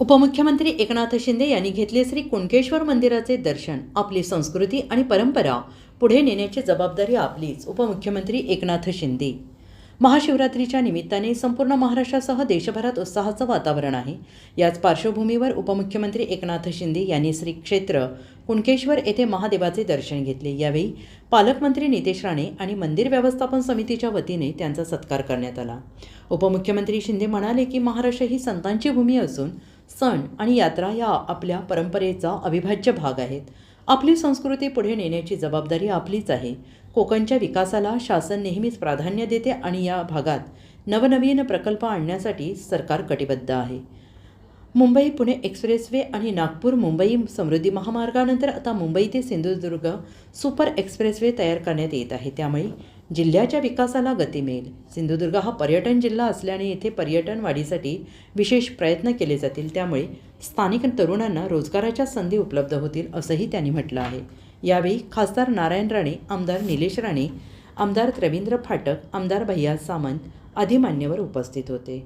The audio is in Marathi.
उपमुख्यमंत्री एकनाथ शिंदे यांनी घेतले श्री कुणकेश्वर मंदिराचे दर्शन आपली संस्कृती आणि परंपरा पुढे नेण्याची जबाबदारी आपलीच उपमुख्यमंत्री एकनाथ शिंदे. महाशिवरात्रीच्या निमित्ताने संपूर्ण महाराष्ट्रासह देशभरात उत्साहाचं वातावरण आहे. याच पार्श्वभूमीवर उपमुख्यमंत्री एकनाथ शिंदे यांनी श्री क्षेत्र कुणकेश्वर येथे महादेवाचे दर्शन घेतले. यावेळी पालकमंत्री नितेश राणे आणि मंदिर व्यवस्थापन समितीच्या वतीने त्यांचा सत्कार करण्यात आला. उपमुख्यमंत्री शिंदे म्हणाले की महाराष्ट्र ही संतांची भूमी असून सण आणि यात्रा या आपल्या परंपरेचा अविभाज्य भाग आहेत. आपली संस्कृती पुढे नेण्याची जबाबदारी आपलीच आहे. कोकणच्या विकासाला शासन नेहमीच प्राधान्य देते आणि या भागात नवनवीन प्रकल्प आणण्यासाठी सरकार कटिबद्ध आहे. मुंबई पुणे एक्सप्रेसवे आणि नागपूर मुंबई समृद्धी महामार्गानंतर आता मुंबई ते सिंधुदुर्ग सुपर एक्सप्रेसवे तयार करण्यात येत आहे. त्यामुळे जिल्ह्याच्या विकासाला गती मिळेल. सिंधुदुर्ग हा पर्यटन जिल्हा असल्याने येथे पर्यटन वाढीसाठी विशेष प्रयत्न केले जातील. त्यामुळे स्थानिक तरुणांना रोजगाराच्या संधी उपलब्ध होतील असंही त्यांनी म्हटलं आहे. यावेळी खासदार नारायण राणे आमदार निलेश राणे आमदार रवींद्र फाटक आमदार भैया सामंत आदी मान्यवर उपस्थित होते.